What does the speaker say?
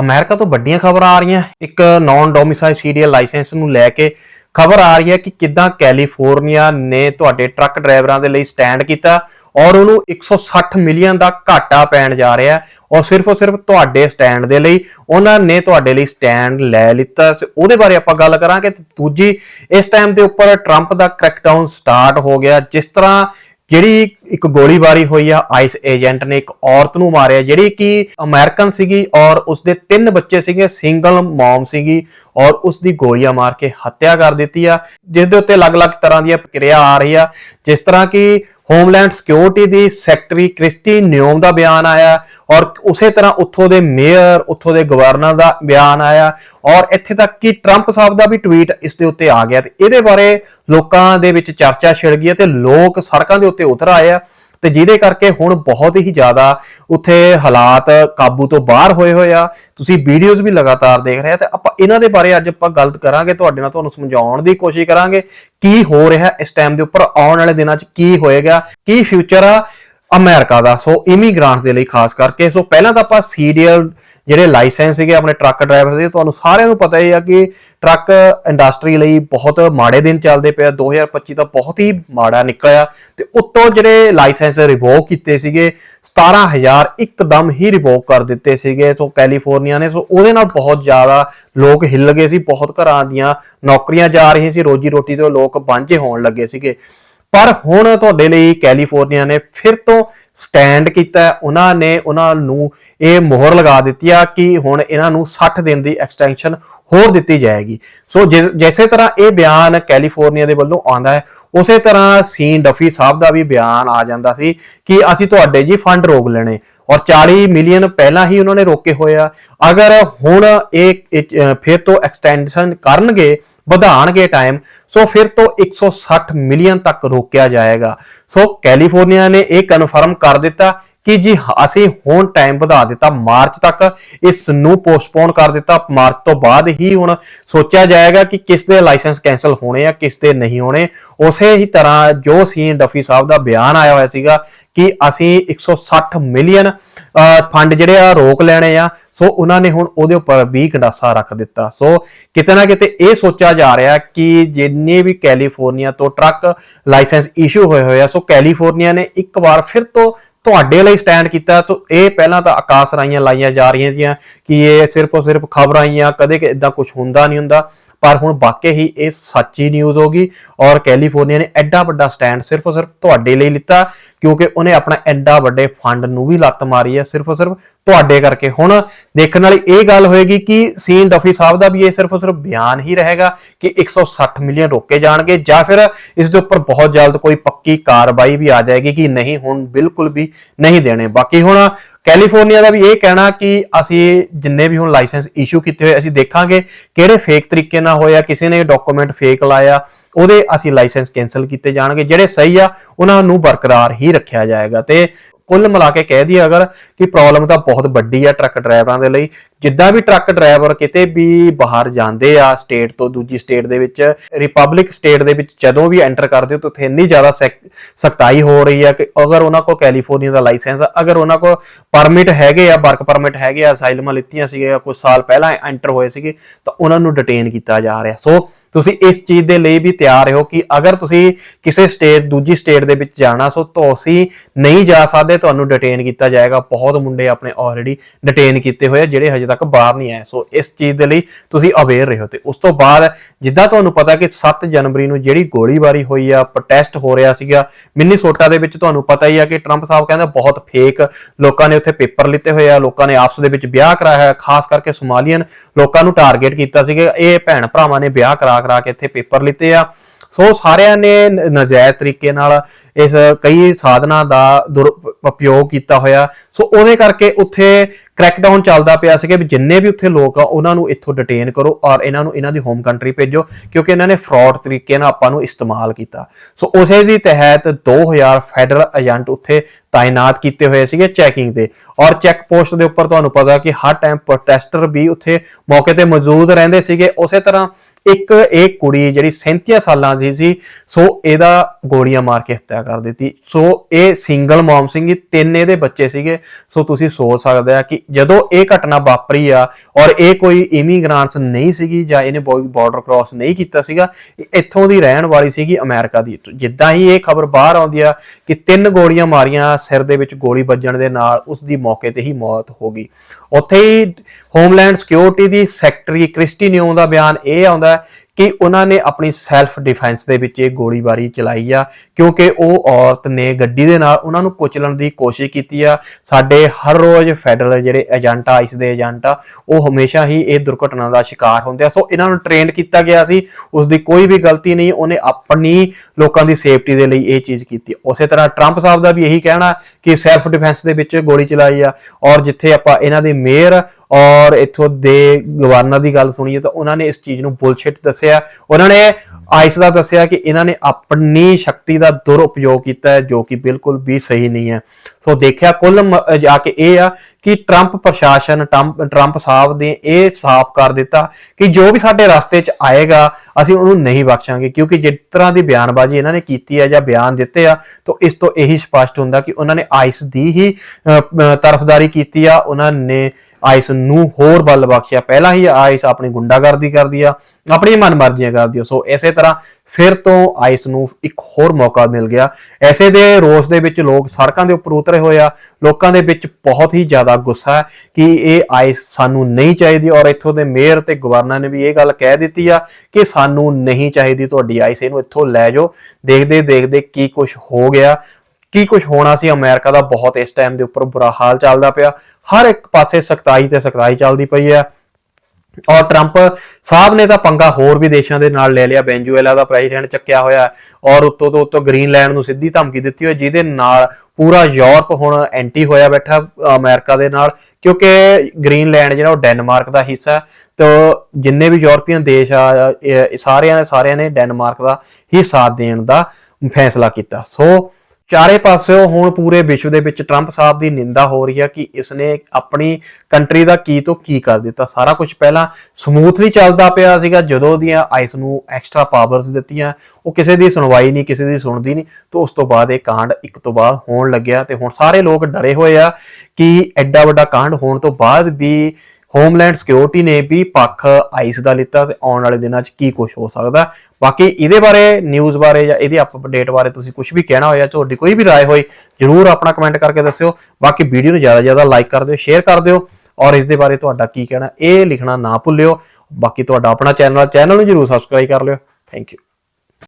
America ਤੋਂ ਵੱਡੀਆਂ ਖਬਰਾਂ ਆ ਰਹੀਆਂ। ਇੱਕ ਨਾਨ ਡੋਮਿਸਾਈਲ ਸੀਰੀਅਲ ਲਾਇਸੈਂਸ ਨੂੰ ਲੈ ਕੇ ਖਬਰ ਆ ਰਹੀ ਹੈ ਕਿ ਕਿਦਾਂ ਕੈਲੀਫੋਰਨੀਆ ਨੇ ਤੁਹਾਡੇ ਟਰੱਕ ਡਰਾਈਵਰਾਂ ਦੇ ਲਈ ਸਟੈਂਡ ਕੀਤਾ ਔਰ ਉਹਨੂੰ 160 ਮਿਲੀਅਨ ਦਾ ਘਾਟਾ ਪੈਣ ਜਾ ਰਿਹਾ ਔਰ ਸਿਰਫ ਔਰ ਸਿਰਫ ਤੁਹਾਡੇ ਸਟੈਂਡ ਦੇ ਲਈ ਉਹਨਾਂ ਨੇ ਤੁਹਾਡੇ ਲਈ ਸਟੈਂਡ ਲੈ ਲਿੱਤਾ। ਉਹਦੇ ਬਾਰੇ ਆਪਾਂ ਗੱਲ ਕਰਾਂਗੇ। ਦੂਜੀ, ਇਸ ਟਾਈਮ ਦੇ ਉੱਪਰ ਟਰੰਪ ਦਾ ਕ੍ਰੈਕਡਾਊਨ ਸਟਾਰਟ ਹੋ ਗਿਆ। ਜਿਸ ਤਰ੍ਹਾਂ ਜਿਹੜੀ ਇੱਕ ਗੋਲੀਬਾਰੀ ਹੋਈ ਆ ਆਈਸ ਏਜੰਟ ਨੇ ਇੱਕ ਔਰਤ ਨੂੰ ਮਾਰਿਆ, ਜਿਹੜੀ ਕਿ ਅਮਰੀਕਨ ਸੀਗੀ ਔਰ ਉਸਦੇ ਤਿੰਨ ਬੱਚੇ ਸੀਗੇ ਸਿੰਗਲ ਮਮ ਸੀਗੀ ਔਰ ਉਸ ਦੀ ਗੋਲੀਆਂ ਮਾਰ ਕੇ ਹੱਤਿਆ ਕਰ ਦਿੱਤੀ ਆ ਜਿਸ ਦੇ ਉੱਤੇ ਅਲੱਗ-ਅਲੱਗ ਤਰ੍ਹਾਂ ਦੀਆਂ ਪ੍ਰਕਿਰਿਆ ਆ ਰਹੀ ਆ। ਜਿਸ ਤਰ੍ਹਾਂ ਕਿ ਹੋਮਲੈਂਡ ਸਿਕਿਉਰਿਟੀ ਦੀ ਸੈਕਟਰੀ ਕ੍ਰਿਸਟੀ ਨਿਓਮ ਦਾ ਬਿਆਨ ਆਇਆ ਔਰ ਉਸੇ ਤਰ੍ਹਾਂ ਉੱਥੋਂ ਦੇ ਮੇਅਰ, ਉੱਥੋਂ ਦੇ ਗਵਰਨਰ ਦਾ ਬਿਆਨ ਆਇਆ ਔਰ ਇੱਥੇ ਤੱਕ ਕਿ ਟਰੰਪ ਸਾਹਿਬ ਦਾ ਵੀ ਟਵੀਟ ਇਸ ਦੇ ਉੱਤੇ ਆ ਗਿਆ ਤੇ ਇਹਦੇ ਬਾਰੇ ਲੋਕਾਂ ਦੇ ਵਿੱਚ ਚਰਚਾ ਛਿੜ ਗਈ ਹੈ ਤੇ ਲੋਕ ਸੜਕਾਂ ਦੇ ਉੱਤੇ ਉਤਰ ਆਏ ਆ। ਤੇ ਜਿਹਦੇ ਕਰਕੇ ਹੁਣ ਬਹੁਤ ਹੀ ਜ਼ਿਆਦਾ ਉੱਥੇ ਹਾਲਾਤ ਕਾਬੂ ਤੋਂ ਬਾਹਰ ਹੋਏ ਹੋਏ ਆ। ਤੁਸੀਂ ਵੀਡੀਓਜ਼ ਵੀ ਲਗਾਤਾਰ ਦੇਖ ਰਹੇ ਆ ਤੇ ਆਪਾਂ ਇਹਨਾਂ ਦੇ ਬਾਰੇ ਅੱਜ ਆਪਾਂ ਗੱਲ ਕਰਾਂਗੇ, ਤੁਹਾਡੇ ਨਾਲ ਤੁਹਾਨੂੰ ਸਮਝਾਉਣ ਦੀ ਕੋਸ਼ਿਸ਼ ਕਰਾਂਗੇ ਕੀ ਹੋ ਰਿਹਾ ਇਸ ਟਾਈਮ ਦੇ ਉੱਪਰ, ਆਉਣ ਵਾਲੇ ਦਿਨਾਂ 'ਚ ਕੀ ਹੋਏਗਾ, ਕੀ ਫਿਊਚਰ ਆ ਅਮਰੀਕਾ ਦਾ। ਸੋ ਇਮੀਗ੍ਰਾਂਟ ਦੇ ਲਈ ਖਾਸ ਕਰਕੇ। ਸੋ ਪਹਿਲਾਂ ਤਾਂ ਆਪਾਂ ਸੀਰੀਅਲ ਜਿਹੜੇ ਲਾਇਸੈਂਸ ਸੀਗੇ, ਆਪਣੇ ਟਰੱਕ ਡਰਾਈਵਰ ਦੇ ਤੁਹਾਨੂੰ ਸਾਰਿਆਂ ਨੂੰ ਪਤਾ ਹੀ ਆ ਕਿ ਟਰੱਕ ਇੰਡਸਟਰੀ ਲਈ ਬਹੁਤ ਮਾੜੇ ਦਿਨ ਚੱਲਦੇ ਪਿਆ 2025 ਤਾਂ ਬਹੁਤ ਹੀ ਮਾੜਾ ਨਿਕਲਿਆ ਤੇ ਉੱਤੋਂ ਜਿਹੜੇ ਲਾਇਸੈਂਸ ਰਿਵੋਕ ਕੀਤੇ ਸੀਗੇ 17000 ਇੱਕਦਮ ਹੀ ਰਿਵੋਕ ਕਰ ਦਿੱਤੇ ਸੀਗੇ। ਸੋ ਕੈਲੀਫੋਰਨੀਆ ਨੇ, ਸੋ ਉਹਦੇ ਨਾਲ ਬਹੁਤ ਜ਼ਿਆਦਾ ਲੋਕ ਹਿੱਲ ਗਏ ਸੀ, ਬਹੁਤ ਘਰਾਂ ਦੀਆਂ ਨੌਕਰੀਆਂ ਜਾ ਰਹੀਆਂ ਸੀ, ਰੋਜੀ ਰੋਟੀ ਤੋਂ ਲੋਕ ਵਾਂਝੇ ਹੋਣ ਲੱਗੇ ਸੀਗੇ। ਪਰ ਹੁਣ ਤੁਹਾਡੇ ਲਈ ਕੈਲੀਫੋਰਨੀਆ ਨੇ ਫਿਰ ਤੋਂ ਸਟੈਂਡ ਕੀਤਾ ਉਹਨਾਂ ਨੇ ਉਹਨਾਂ ਨੂੰ ਇਹ ਮੋਹਰ ਲਗਾ ਦਿੱਤੀ ਆ ਕਿ ਹੁਣ ਇਹਨਾਂ ਨੂੰ 60 ਦਿਨ ਦੀ ਐਕਸਟੈਂਸ਼ਨ ਹੋਰ ਦਿੱਤੀ ਜਾਏਗੀ। ਸੋ ਜਿ- ਜਿਸੇ ਤਰ੍ਹਾਂ ਇਹ ਬਿਆਨ ਕੈਲੀਫੋਰਨੀਆ ਦੇ ਵੱਲੋਂ ਆਉਂਦਾ ਹੈ, ਉਸੇ ਤਰ੍ਹਾਂ ਸੀਨ ਡਫੀ ਸਾਹਿਬ ਦਾ ਵੀ ਬਿਆਨ ਆ ਜਾਂਦਾ ਸੀ ਕਿ ਅਸੀਂ ਤੁਹਾਡੇ ਜੀ ਫੰਡ ਰੋਕ ਲੈਣੇ ਔਰ 40 ਮਿਲੀਅਨ ਪਹਿਲਾਂ ਹੀ ਉਹਨਾਂ ਨੇ ਰੋਕੇ ਹੋਏ ਆ। ਅਗਰ ਹੁਣ ਇਹ ਫਿਰ ਤੋਂ ਐਕਸਟੈਂਸ਼ਨ ਕਰਨਗੇ ਵਧਾਣਗੇ ਟਾਈਮ ਸੋ ਫਿਰ ਤੋਂ 160 ਮਿਲੀਅਨ ਤੱਕ ਰੋਕਿਆ ਜਾਏਗਾ। ਸੋ ਕੈਲੀਫੋਰਨੀਆ ਨੇ ਇਹ ਕਨਫਰਮ ਕਰ ਦਿੱਤਾ ਕਿ ਜੀ ਅਸੀਂ ਹੁਣ ਟਾਈਮ ਵਧਾ ਦਿੱਤਾ, ਮਾਰਚ ਤੱਕ ਇਸ ਨੂੰ ਪੋਸਟਪੋਨ ਕਰ ਦਿੱਤਾ। ਮਾਰਚ ਤੋਂ ਬਾਅਦ ਹੀ ਹੁਣ ਸੋਚਿਆ ਜਾਏਗਾ ਕਿ ਕਿਸ ਦੇ ਲਾਇਸੈਂਸ ਕੈਨਸਲ ਹੋਣੇ ਆ, ਕਿਸ ਦੇ ਨਹੀਂ ਹੋਣੇ। ਉਸੇ ਹੀ ਤਰ੍ਹਾਂ ਜੋ ਸੀ ਡਫੀ ਸਾਹਿਬ ਦਾ ਬਿਆਨ ਆਇਆ ਹੋਇਆ ਸੀਗਾ ਕਿ ਅਸੀਂ 160 ਮਿਲੀਅਨ ਫੰਡ ਜਿਹੜੇ ਆ ਰੋਕ ਲੈਣੇ ਆ। ਸੋ ਉਹਨਾਂ ਨੇ ਹੁਣ ਉਹਦੇ ਉੱਪਰ ਵੀ ਗੰਡਾਸਾ ਰੱਖ ਦਿੱਤਾ। ਸੋ ਕਿਤੇ ਨਾ ਕਿਤੇ ਇਹ ਸੋਚਿਆ ਜਾ ਰਿਹਾ ਕਿ ਜਿੰਨੇ ਵੀ ਕੈਲੀਫੋਰਨੀਆ ਤੋਂ ਟਰੱਕ ਲਾਇਸੈਂਸ ਇਸ਼ੂ ਹੋਏ ਹੋਏ ਆ, ਸੋ ਕੈਲੀਫੋਰਨੀਆ ਨੇ ਇੱਕ ਵਾਰ ਫਿਰ ਤੋਂ ਤੁਹਾਡੇ ਲਈ ਸਟੈਂਡ ਕੀਤਾ, ਸੋ ਇਹ ਪਹਿਲਾਂ ਤਾਂ ਆਕਾਸ਼ ਰਾਈਆਂ ਲਾਈਆਂ ਜਾ ਰਹੀਆਂ ਸੀਗੀਆਂ ਕਿ ਇਹ ਸਿਰਫ ਔਰ ਸਿਰਫ ਖਬਰਾਂ ਹੀ ਆ, ਕਦੇ ਇਦਾਂ ਕੁਝ ਹੁੰਦਾ ਨਹੀਂ ਹੁੰਦਾ। ਪਰ ਹੁਣ ਵਾਕਈ ਹੀ ਇਹ ਸੱਚੀ ਨਿਊਜ਼ ਹੋ ਗਈ ਔਰ ਕੈਲੀਫੋਰਨੀਆ ਨੇ ਐਡਾ ਵੱਡਾ ਸਟੈਂਡ ਸਿਰਫ ਸਿਰਫ ਤੁਹਾਡੇ ਲਈ ਲਿੱਤਾ। ਕਿਉਂਕਿ ਉਹਨੇ ਆਪਣਾ ਐਡਾ ਵੱਡੇ ਫੰਡ ਨੂੰ ਵੀ ਲੱਤ ਮਾਰੀ ਹੈ ਸਿਰਫ ਸਿਰਫ ਤੁਹਾਡੇ ਕਰਕੇ। ਹੁਣ ਦੇਖਣ ਵਾਲੀ ਇਹ ਗੱਲ ਹੋਏਗੀ ਕਿ ਸੀਨ ਡਫੀ ਸਾਹਿਬ ਦਾ ਵੀ ਇਹ ਸਿਰਫ ਸਿਰਫ ਬਿਆਨ ਹੀ ਰਹੇਗਾ ਕਿ 160 ਮਿਲੀਅਨ ਰੋਕੇ ਜਾਣਗੇ ਜਾਂ ਫਿਰ ਇਸ ਦੇ ਉੱਪਰ ਬਹੁਤ ਜਲਦ ਕੋਈ ਪੱਕੀ ਕਾਰਵਾਈ ਵੀ ਆ ਜਾਏਗੀ ਕਿ ਨਹੀਂ, ਹੁਣ ਬਿਲਕੁਲ ਵੀ ਨਹੀਂ ਦੇਣੇ। ਬਾਕੀ ਹੁਣ ਕੈਲੀਫੋਰਨੀਆ ਦਾ ਵੀ ਇਹ ਕਹਿਣਾ ਕਿ ਅਸੀਂ ਜਿੰਨੇ ਵੀ ਹੁਣ ਲਾਇਸੈਂਸ ਇਸ਼ੂ ਕੀਤੇ ਹੋਏ, ਅਸੀਂ ਦੇਖਾਂਗੇ ਕਿਹੜੇ ਫੇਕ ਤਰੀਕੇ ਨਾਲ ਹੋਇਆ, ਕਿਸੇ ਨੇ ਡਾਕੂਮੈਂਟ ਫੇਕ ਲਾਇਆ ਉਹਦੇ ਅਸੀਂ ਲਾਇਸੈਂਸ ਕੈਨਸਲ ਕੀਤੇ ਜਾਣਗੇ, ਜਿਹੜੇ ਸਹੀ ਆ, ਉਹਨਾਂ ਨੂੰ ਬਰਕਰਾਰ ਹੀ ਰੱਖਿਆ ਜਾਏਗਾ। ਤੇ ਕੁੱਲ ਮਿਲਾ ਕੇ ਕਹਿ ਦਈਏ ਅਗਰ ਕਿ ਪ੍ਰੋਬਲਮ ਤਾਂ ਬਹੁਤ ਵੱਡੀ ਆ ਟਰੱਕ ਡਰਾਈਵਰਾਂ ਦੇ ਲਈ ਜਿੱਦਾਂ ਵੀ ਟਰੱਕ ਡਰਾਈਵਰ ਕਿਤੇ ਵੀ ਬਾਹਰ ਜਾਂਦੇ ਆ ਸਟੇਟ ਤੋਂ ਦੂਜੀ ਸਟੇਟ ਦੇ ਵਿੱਚ ਰਿਪਬਲਿਕ ਸਟੇਟ ਦੇ ਵਿੱਚ ਜਦੋਂ ਵੀ ਐਂਟਰ ਕਰਦੇ ਹੋ ਤਾਂ ਉੱਥੇ ਇੰਨੀ ਜ਼ਿਆਦਾ ਸਖਤਾਈ ਹੋ ਰਹੀ ਆ ਕਿ ਅਗਰ ਉਹਨਾਂ ਕੋਲ ਕੈਲੀਫੋਰਨੀਆ ਦਾ ਲਾਇਸੈਂਸ ਆ, ਅਗਰ ਉਹਨਾਂ ਕੋਲ ਪਰਮਿਟ ਹੈਗੇ ਆ ਵਰਕ ਪਰਮਿਟ ਹੈਗੇ ਆ ਅਸਾਈਲਮਾਂ ਲਿੱਤੀਆਂ ਸੀਗੇ ਕੁਝ ਸਾਲ ਪਹਿਲਾਂ ਐਂਟਰ ਹੋਏ ਸੀਗੇ, ਤਾਂ ਉਹਨਾਂ ਨੂੰ ਡਿਟੇਨ ਕੀਤਾ ਜਾ ਰਿਹਾ। ਸੋ ਤੁਸੀਂ ਇਸ ਚੀਜ਼ ਦੇ ਲਈ ਵੀ ਤਿਆਰ ਹੋ ਕਿ ਅਗਰ ਤੁਸੀਂ ਕਿਸੇ ਸਟੇਟ, ਦੂਜੀ ਸਟੇਟ ਦੇ ਵਿੱਚ ਜਾਣਾ, ਸੋ ਤੁਸੀਂ ਨਹੀਂ ਜਾ ਸਕਦੇ, ਤੁਹਾਨੂੰ ਡਿਟੇਨ ਕੀਤਾ ਜਾਏਗਾ। ਬਹੁਤ ਮੁੰਡੇ ਆਪਣੇ ਆਲਰੇਡੀ ਡਿਟੇਨ ਕੀਤੇ ਹੋਏ ਆ, ਜਿਹੜੇ ਹਜੇ ਤੱਕ ਬਾਹਰ ਨਹੀਂ ਆਏ। ਸੋ ਇਸ ਚੀਜ਼ ਦੇ ਲਈ ਤੁਸੀਂ ਅਵੇਅਰ ਰਹੋ ਤੇ ਉਸ ਤੋਂ ਬਾਅਦ ਜਿੱਦਾਂ ਤੁਹਾਨੂੰ ਪਤਾ ਕਿ 7 ਜਨਵਰੀ ਨੂੰ ਜਿਹੜੀ ਗੋਲੀਬਾਰੀ ਹੋਈ ਆ ਪ੍ਰੋਟੈਸਟ ਹੋ ਰਿਹਾ ਸੀਗਾ, ਮਿਨੀਸੋਟਾ ਦੇ ਵਿੱਚ ਤੁਹਾਨੂੰ ਪਤਾ ਹੀ ਆ ਕਿ ਟਰੰਪ ਸਾਹਿਬ ਕਹਿੰਦਾ ਬਹੁਤ ਫੇਕ ਲੋਕਾਂ ਨੇ ਉੱਥੇ ਪੇਪਰ ਲਿੱਤੇ ਹੋਏ ਆ, ਲੋਕਾਂ ਨੇ ਆਪਸ ਦੇ ਵਿੱਚ ਵਿਆਹ ਕਰਾਇਆ ਹੈ ਖਾਸ ਕਰਕੇ ਸੋਮਾਲੀਅਨ ਲੋਕਾਂ ਨੂੰ ਟਾਰਗੇਟ ਕੀਤਾ ਸੀਗਾ। ਇਹ ਭੈਣ ਭਰਾਵਾਂ ਨੇ ਵਿਆਹ ਕਰਾ ਕਰਾ ਕੇ ਇੱਥੇ ਪੇਪਰ ਲਿੱਤੇ ਆ। ਸੋ ਸਾਰਿਆਂ ਨੇ ਨ- ਨਜਾਇਜ਼ ਤਰੀਕੇ ਨਾਲ ਇਸ ਕਈ ਸਾਧਨਾਂ ਦਾ ਦੁਰਉਪਯੋਗ ਕੀਤਾ ਹੋਇਆ। ਸੋ ਉਹਦੇ ਕਰਕੇ ਉੱਥੇ ਕ੍ਰੈਕਡਾਊਨ ਚੱਲਦਾ ਪਿਆ ਸੀਗਾ ਵੀ ਜਿੰਨੇ ਵੀ ਉੱਥੇ ਲੋਕ ਆ, ਉਹਨਾਂ ਨੂੰ ਇੱਥੋਂ ਡਿਟੇਨ ਕਰੋ ਔਰ ਇਹਨਾਂ ਨੂੰ ਇਹਨਾਂ ਦੀ ਹੋਮ ਕੰਟਰੀ ਭੇਜੋ, ਕਿਉਂਕਿ ਇਹਨਾਂ ਨੇ ਫਰਾਡ ਤਰੀਕੇ ਨਾਲ ਆਪਾਂ ਨੂੰ ਇਸਤੇਮਾਲ ਕੀਤਾ। ਸੋ ਉਸੇ ਦੀ ਤਹਿਤ 2000 ਫੈਡਰਲ ਏਜੰਟ ਉੱਥੇ ਤਾਇਨਾਤ ਕੀਤੇ ਹੋਏ ਸੀਗੇ ਚੈਕਿੰਗ ਦੇ। ਔਰ ਚੈੱਕ ਪੋਸਟ ਦੇ ਉੱਪਰ ਤੁਹਾਨੂੰ ਪਤਾ ਕਿ ਹਰ ਟਾਈਮ ਪ੍ਰੋਟੈਸਟਰ ਵੀ ਉੱਥੇ ਮੌਕੇ ਤੇ ਮੌਜੂਦ ਰਹਿੰਦੇ ਸੀਗੇ। ਉਸੇ ਤਰ੍ਹਾਂ ਇੱਕ ਇਹ ਕੁੜੀ ਜਿਹੜੀ 37 ਸਾਲਾਂ ਦੀ ਸੀ, ਸੋ ਇਹਦਾ ਗੋਲੀਆਂ ਮਾਰ ਕੇ ਹੱਤਿਆ ਕਰ ਦਿੱਤੀ। ਸੋ ਇਹ ਸਿੰਗਲ ਮਮ ਸੀਗੀ, ਤਿੰਨ ਇਹਦੇ ਬੱਚੇ ਸੀਗੇ। ਸੋ ਤੁਸੀਂ ਸੋਚ ਸਕਦੇ ਆ ਕਿ ਜਦੋਂ ਇਹ ਘਟਨਾ ਵਾਪਰੀ ਆ ਔਰ ਇਹ ਕੋਈ ਇਮੀਗ੍ਰਾਂਟਸ ਨਹੀਂ ਸੀਗੀ ਜਾਂ ਇਹਨੇ ਬਾਰਡਰ ਕ੍ਰਾਸ ਨਹੀਂ ਕੀਤਾ ਸੀਗਾ, ਇੱਥੋਂ ਦੀ ਰਹਿਣ ਵਾਲੀ ਸੀਗੀ ਅਮਰੀਕਾ ਦੀ। ਜਿੱਦਾਂ ਹੀ ਇਹ ਖਬਰ ਬਾਹਰ ਆਉਂਦੀ ਆ ਕਿ ਤਿੰਨ ਗੋਲੀਆਂ ਮਾਰੀਆਂ, ਸਿਰ ਦੇ ਵਿੱਚ ਗੋਲੀ ਵੱਜਣ ਦੇ ਨਾਲ ਉਸ ਦੀ ਮੌਕੇ ਤੇ ਹੀ ਮੌਤ ਹੋ ਗਈ। ਉੱਥੇ ਹੀ ਹੋਮਲੈਂਡ ਸਿਕਿਉਰਿਟੀ ਦੀ ਸੈਕਟਰੀ ਕ੍ਰਿਸਟੀ ਨਿਊ ਦਾ ਬਿਆਨ ਇਹ ਆਉਂਦਾ ਹੈ ਕਿ ਉਹਨਾਂ ਨੇ ਆਪਣੀ ਸੈਲਫ ਡਿਫੈਂਸ ਦੇ ਵਿੱਚ ਇਹ ਗੋਲੀਬਾਰੀ ਚਲਾਈ ਆ, ਕਿਉਂਕਿ ਉਹ ਔਰਤ ਨੇ ਗੱਡੀ ਦੇ ਨਾਲ ਉਹਨਾਂ ਨੂੰ ਕੁਚਲਣ ਦੀ ਕੋਸ਼ਿਸ਼ ਕੀਤੀ ਆ। ਸਾਡੇ ਹਰ ਰੋਜ਼ ਫੈਡਰਲ ਜਿਹੜੇ ਏਜੰਟ ਆ, ਇਸ ਦੇ ਏਜੰਟ ਆ, ਉਹ ਹਮੇਸ਼ਾ ਹੀ ਇਹ ਦੁਰਘਟਨਾ ਦਾ ਸ਼ਿਕਾਰ ਹੁੰਦੇ ਆ। ਸੋ ਇਹਨਾਂ ਨੂੰ ਟ੍ਰੇਨਡ ਕੀਤਾ ਗਿਆ ਸੀ ਉਸ ਦੀ ਕੋਈ ਵੀ ਗਲਤੀ ਨਹੀਂ, ਉਹਨੇ ਆਪਣੀ ਲੋਕਾਂ ਦੀ ਸੇਫਟੀ ਦੇ ਲਈ ਇਹ ਚੀਜ਼ ਕੀਤੀ। ਉਸੇ ਤਰ੍ਹਾਂ ਟਰੰਪ ਸਾਹਿਬ ਦਾ ਵੀ ਇਹੀ ਕਹਿਣਾ ਕਿ ਸੈਲਫ ਡਿਫੈਂਸ ਦੇ ਵਿੱਚ ਗੋਲੀ ਚਲਾਈ ਆ, ਔਰ ਜਿੱਥੇ ਆਪਾਂ ਇਹਨਾਂ ਦੇ ਮੇਅਰ ਔਰ ਇੱਥੋਂ ਦੇ ਗਵਰਨਰ ਦੀ ਗੱਲ ਸੁਣੀਏ ਤਾਂ ਉਹਨਾਂ ਨੇ ਇਸ ਚੀਜ਼ ਨੂੰ ਬੁਲਸ਼ਿਟ ਦੱਸਿਆ। ਉਹਨਾਂ ਨੇ ਆਈਸ ਦਾ ਦੱਸਿਆ ਕਿ ਇਹਨਾਂ ਨੇ ਆਪਣੀ ਸ਼ਕਤੀ ਦਾ ਦੁਰਉਪਯੋਗ ਕੀਤਾ ਹੈ ਜੋ ਕਿ ਬਿਲਕੁਲ ਵੀ ਸਹੀ ਨਹੀਂ ਹੈ। ਸੋ ਦੇਖਿਆ ਕੁੱਲ ਜਾ ਕੇ ਇਹ ਆ ਕਿ ਟਰੰਪ ਪ੍ਰਸ਼ਾਸਨ ਟਰੰਪ ਸਾਹਿਬ ਨੇ ਇਹ ਸਾਫ਼ ਕਰ ਦਿੱਤਾ ਕਿ ਜੋ ਵੀ ਸਾਡੇ ਰਸਤੇ 'ਚ ਆਏਗਾ ਅਸੀਂ ਉਹਨੂੰ ਨਹੀਂ ਬਖਸ਼ਾਂਗੇ। ਕਿਉਂਕਿ ਜਿਸ ਤਰ੍ਹਾਂ ਦੀ ਬਿਆਨਬਾਜ਼ੀ ਇਹਨਾਂ ਨੇ ਕੀਤੀ ਹੈ ਜਾਂ ਬਿਆਨ ਦਿੱਤੇ ਆ ਤਾਂ ਇਸ ਤੋਂ ਇਹੀ ਸਪਸ਼ਟ ਹੁੰਦਾ ਕਿ ਉਹਨਾਂ ਨੇ ਆਈਸ ਦੀ ਹੀ ਅ, ਤਰਫਦਾਰੀ ਕੀਤੀ ਆ। ਉਹਨਾਂ ਨੇ ਆਈਸ ਨੂੰ ਹੋਰ ਬਲ ਬਖਸ਼ਿਆ। ਪਹਿਲਾਂ ਹੀ ਆਇਸ ਆਪਣੀ ਗੁੰਡਾਗਰਦੀ ਕਰਦੀ ਆ, ਆਪਣੀ ਮਨਮਰਜ਼ੀਆਂ ਕਰਦੀ ਆ। ਸੋ ਇਸੇ ਤਰ੍ਹਾਂ ਫਿਰ ਤੋਂ ਆਈਸ ਨੂੰ ਇੱਕ ਹੋਰ ਮੌਕਾ ਮਿਲ ਗਿਆ। ਐਸੇ ਦੇ ਰੋਸ ਦੇ ਵਿੱਚ ਲੋਕ ਸੜਕਾਂ ਦੇ ਉੱਪਰ ਉਤਰੇ ਹੋਏ ਆ। ਲੋਕਾਂ ਦੇ ਵਿੱਚ ਬਹੁਤ ਹੀ ਜ਼ਿਆਦਾ ਗੁੱਸਾ ਹੈ ਕਿ ਇਹ ਆਈਸ ਸਾਨੂੰ ਨਹੀਂ ਚਾਹੀਦੀ ਔਰ ਇੱਥੋਂ ਦੇ ਮੇਅਰ ਤੇ ਗਵਰਨਰ ਨੇ ਵੀ ਇਹ ਗੱਲ ਕਹਿ ਦਿੱਤੀ ਆ ਕਿ ਸਾਨੂੰ ਨਹੀਂ ਚਾਹੀਦੀ ਤੁਹਾਡੀ ਆਇਸ, ਇਹਨੂੰ ਇੱਥੋਂ ਲੈ ਜਾਓ। ਦੇਖਦੇ ਦੇਖਦੇ ਕੀ ਕੁਝ ਹੋ ਗਿਆ। ਕੀ ਕੁਝ ਹੋਣਾ ਸੀ ਅਮਰੀਕਾ ਦਾ ਬਹੁਤ ਇਸ ਟਾਈਮ ਦੇ ਉੱਪਰ ਬੁਰਾ ਹਾਲ ਚੱਲਦਾ ਪਿਆ। ਹਰ ਇੱਕ ਪਾਸੇ ਸਖਤਾਈ ਤੇ ਸਖਤਾਈ ਚੱਲਦੀ ਪਈ ਹੈ। ਔਰ ਟਰੰਪ ਸਾਹਿਬ ਨੇ ਤਾਂ ਪੰਗਾ ਹੋਰ ਵੀ ਦੇਸ਼ਾਂ ਦੇ ਨਾਲ ਲੈ ਲਿਆ। ਵੈਨਜ਼ੂਏਲਾ ਦਾ ਪ੍ਰੈਜ਼ੀਡੈਂਟ ਚੱਕਿਆ ਹੋਇਆ ਔਰ ਉੱਤੋਂ ਤੋਂ ਉੱਤੋਂ ਗ੍ਰੀਨਲੈਂਡ ਨੂੰ ਸਿੱਧੀ ਧਮਕੀ ਦਿੱਤੀ ਹੋਈ ਜਿਹਦੇ ਨਾਲ ਪੂਰਾ ਯੂਰਪ ਹੁਣ ਐਂਟੀ ਹੋਇਆ ਬੈਠਾ ਅਮਰੀਕਾ ਦੇ ਨਾਲ। ਕਿਉਂਕਿ ਗ੍ਰੀਨਲੈਂਡ ਜਿਹੜਾ ਉਹ ਡੈਨਮਾਰਕ ਦਾ ਹਿੱਸਾ ਹੈ। ਜਿੰਨੇ ਵੀ ਯੂਰਪੀਅਨ ਦੇਸ਼ ਆ ਸਾਰਿਆਂ ਸਾਰਿਆਂ ਨੇ ਡੈਨਮਾਰਕ ਦਾ ਹੀ ਸਾਥ ਦੇਣ ਦਾ ਫੈਸਲਾ ਕੀਤਾ। ਸੋ ਚਾਰੇ ਪਾਸਿਓਂ ਹੁਣ ਪੂਰੇ ਵਿਸ਼ਵ ਦੇ ਵਿੱਚ ਟਰੰਪ ਸਾਹਿਬ ਦੀ ਨਿੰਦਾ ਹੋ ਰਹੀ ਹੈ ਕਿ ਇਸਨੇ ਆਪਣੀ ਕੰਟਰੀ ਦਾ ਕੀ ਤੋਂ ਕੀ ਕਰ ਦਿੱਤਾ। ਸਾਰਾ ਕੁਝ ਪਹਿਲਾਂ ਸਮੂਥਲੀ ਚੱਲਦਾ ਪਿਆ ਸੀਗਾ, ਜਦੋਂ ਦੀਆਂ ਆਈਸ ਨੂੰ ਐਕਸਟਰਾ ਪਾਵਰਸ ਦਿੱਤੀਆਂ, ਉਹ ਕਿਸੇ ਦੀ ਸੁਣਵਾਈ ਨਹੀਂ, ਕਿਸੇ ਦੀ ਸੁਣਦੀ ਨਹੀਂ, ਤੇ ਉਸ ਤੋਂ ਬਾਅਦ ਇਹ ਕਾਂਡ ਇੱਕ ਤੋਂ ਬਾਅਦ ਹੋਣ ਲੱਗਿਆ ਤੇ ਹੁਣ ਸਾਰੇ ਲੋਕ ਡਰੇ ਹੋਏ ਆ ਕਿ ਐਡਾ ਵੱਡਾ ਕਾਂਡ ਹੋਣ ਤੋਂ ਬਾਅਦ ਵੀ ਹੋਮਲੈਂਡ ਸਿਕਿਉਰਿਟੀ ਨੇ ਵੀ ਪੱਖ ਆਈਸ ਦਾ ਲਿੱਤਾ ਤੇ ਆਉਣ ਵਾਲੇ ਦਿਨਾਂ 'ਚ ਕੀ ਕੁਝ ਹੋ ਸਕਦਾ ਬਾਕੀ ਇਹਦੇ ਬਾਰੇ ਨਿਊਜ਼ ਬਾਰੇ ਜਾਂ ਇਹਦੀ ਅਪਡੇਟ ਬਾਰੇ ਤੁਸੀਂ ਕੁਝ ਵੀ ਕਹਿਣਾ ਹੋਇਆ ਤੁਹਾਡੀ ਕੋਈ ਵੀ رائے ਹੋਈ ਜਰੂਰ ਆਪਣਾ ਕਮੈਂਟ ਕਰਕੇ ਦੱਸਿਓ ਬਾਕੀ ਵੀਡੀਓ ਨੂੰ ਜ਼ਿਆਦਾ ਜ਼ਿਆਦਾ ਲਾਈਕ ਕਰ ਦਿਓ ਸ਼ੇਅਰ ਕਰ ਦਿਓ ਔਰ ਇਸ ਦੇ ਬਾਰੇ ਤੁਹਾਡਾ ਕੀ ਕਹਿਣਾ ਇਹ ਲਿਖਣਾ ਨਾ ਭੁੱਲਿਓ ਬਾਕੀ ਤੁਹਾਡਾ ਆਪਣਾ ਚੈਨਲ ਚੈਨਲ ਨੂੰ ਜਰੂਰ ਸਬਸਕ੍ਰਾਈਬ ਕਰ ਲਿਓ ਥੈਂਕ ਯੂ